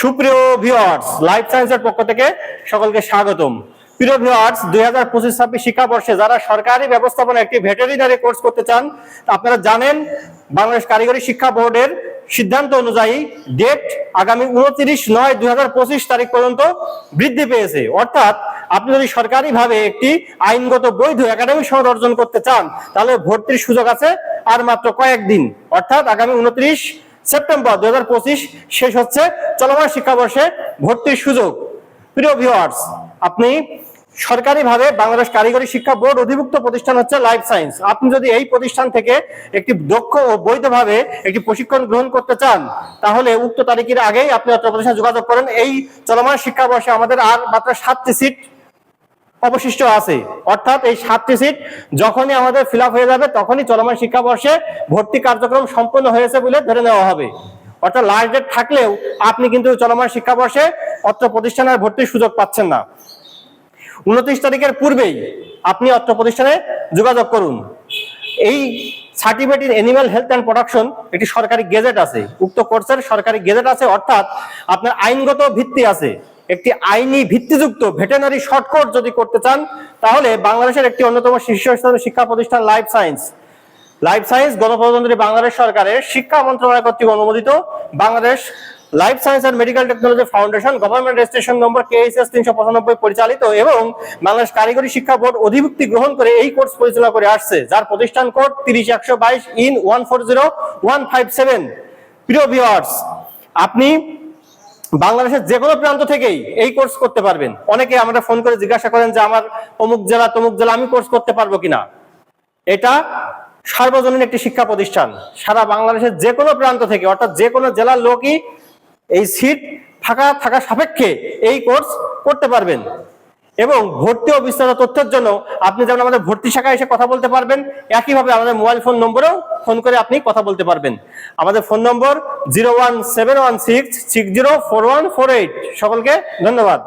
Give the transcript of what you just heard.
সুপ্রিয় viewers life সায়েন্সের পক্ষ থেকে সকলকে স্বাগতম। প্রিয় ভিউয়ার্স দুই হাজার পঁচিশ ছাব্বিশ শিক্ষাবর্ষে যারা সরকারি ব্যবস্থাপনা একটি ভেটেরিনারি কোর্স করতে চান, আপনারা জানেন বাংলাদেশ কারিগরি শিক্ষা বোর্ডের সিদ্ধান্ত অনুযায়ী ডেট আগামী উনত্রিশ নয় দুই হাজার পঁচিশ তারিখ পর্যন্ত বৃদ্ধি পেয়েছে। অর্থাৎ আপনি যদি সরকারিভাবে একটি আইনগত বৈধ একাডেমিক সনদ অর্জন করতে চান, তাহলে ভর্তির সুযোগ আছে আর মাত্র কয়েকদিন। অর্থাৎ আগামী উনত্রিশ সেপ্টেম্বর দুই শেষ হচ্ছে চলমান শিক্ষাবর্ষে ভর্তির সুযোগ। প্রিয় ভিউয়ার্স আপনি সরকারিভাবে বাংলাদেশ কারিগরি শিক্ষা বোর্ড অধিভুক্ত প্রতিষ্ঠান হচ্ছে লাইফ সায়েন্স আপনি যদি এই প্রতিষ্ঠান থেকে একটি দক্ষ ও বৈধভাবে একটি প্রশিক্ষণ গ্রহণ করতে চান, তাহলে উক্ত তারিখের আগেই আপনি অত্র প্রতিষ্ঠানে যোগাযোগ করেন। এই চলমান শিক্ষাবর্ষে আমাদের আর মাত্র সাতটি সিট অবশিষ্ট আছে। অর্থাৎ এই সাতটি সিট যখনই আমাদের ফিল হয়ে যাবে, তখনই চলমান শিক্ষাবর্ষে ভর্তি কার্যক্রম সম্পন্ন হয়েছে বলে ধরে নেওয়া হবে। অর্থাৎ লাস্ট ডেট থাকলেও আপনি কিন্তু চলমান শিক্ষাবর্ষে অত্র প্রতিষ্ঠানের ভর্তির সুযোগ পাচ্ছেন না। উনত্রিশ তারিখের পূর্বেই আপনি অত্র প্রতিষ্ঠানে যোগাযোগ করুন। এই certificate in animal health and production একটি সরকারি গেজেট আছে। উক্ত কোর্সের সরকারি গেজেট আছে, অর্থাৎ আপনার আইনগত ভিত্তি আছে। একটি আইনি ভিত্তিযুক্ত ভেটেনারি শর্ট কোর্স যদি করতে চান, তাহলে বাংলাদেশের একটি অন্যতম শীর্ষস্থানীয় শিক্ষা প্রতিষ্ঠান লাইফ সায়েন্স। লাইফ সায়েন্স গণপ্রজাতন্ত্রী বাংলাদেশ সরকারের শিক্ষা মন্ত্রণালয় কর্তৃক অনুমোদিত Bangladesh life science and medical technology foundation government registration number KSS তিনশো পঁচানব্বই পরিচালিত এবং বাংলাদেশ কারিগরি শিক্ষা বোর্ড অধিভুক্তি গ্রহণ করে এই কোর্স পরিচালনা করে আসছে, যার প্রতিষ্ঠান কোড তিরিশ একশো বাইশ in one four zero one five seven. প্রিয় ভিওয়ার্স আপনি বাংলাদেশের যে কোনো প্রান্ত থেকেই এই কোর্স করতে পারবেন। অনেকে আমরা ফোন করে জিজ্ঞাসা করেন যে, আমার অমুক জেলা, তমুক জেলা, আমি কোর্স করতে পারব কিনা? এটা সার্বজনীন একটি শিক্ষা প্রতিষ্ঠান। সারা বাংলাদেশের যে কোনো প্রান্ত থেকে, অর্থাৎ যে কোনো জেলার লোকই এই সিট ফাঁকা থাকা সাপেক্ষে এই কোর্স করতে পারবেন। এবং ভর্তি ও বিস্তারিত তথ্যের জন্য আপনি যেমন আমাদের ভর্তি শাখায় এসে কথা বলতে পারবেন, একইভাবে আমাদের মোবাইল ফোন নম্বরেও ফোন করে আপনি কথা বলতে পারবেন। আমাদের phone number zero one seven one six six zero four one four eight সকলকে ধন্যবাদ।